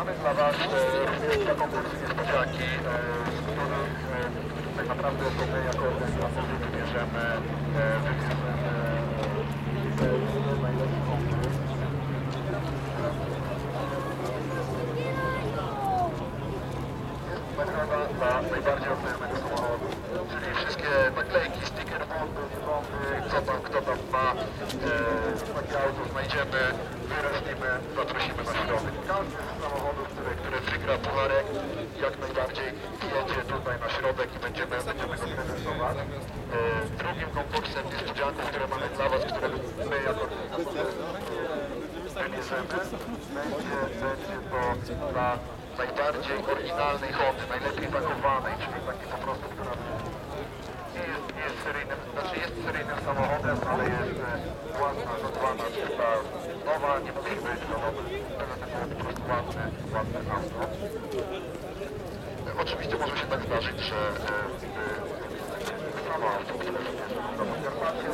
Mamy dla Was e, również konkursy niespodzianki, e, z których e, tak naprawdę to my jako organizatorzy wybierzemy, e, e, e, nagroda dla najbardziej oddajnego samochodu, czyli wszystkie naklejki, sticker bomby, co tam, kto tam ma, e, takie auto znajdziemy, wyróżnimy, zaprosimy na środek. Jak najbardziej jedzie tutaj na środek i będziemy, będziemy go prezentować. E, drugim konkursem niespodzianków, które mamy dla Was, które my jako wybierzemy, będzie, będzie to dla najbardziej oryginalnej Hondy, najlepiej pakowanej, czyli takiej po prostu, która nie jest, nie jest seryjnym, znaczy jest seryjnym samochodem, ale jest e, ładna, dotowana, czysta, nowa, nie musi być no, nowy, byle to było po prostu ładne, ładne auto. E, Oczywiście może się tak zdarzyć, że e, e, które wybierzemy na Podkarpacie,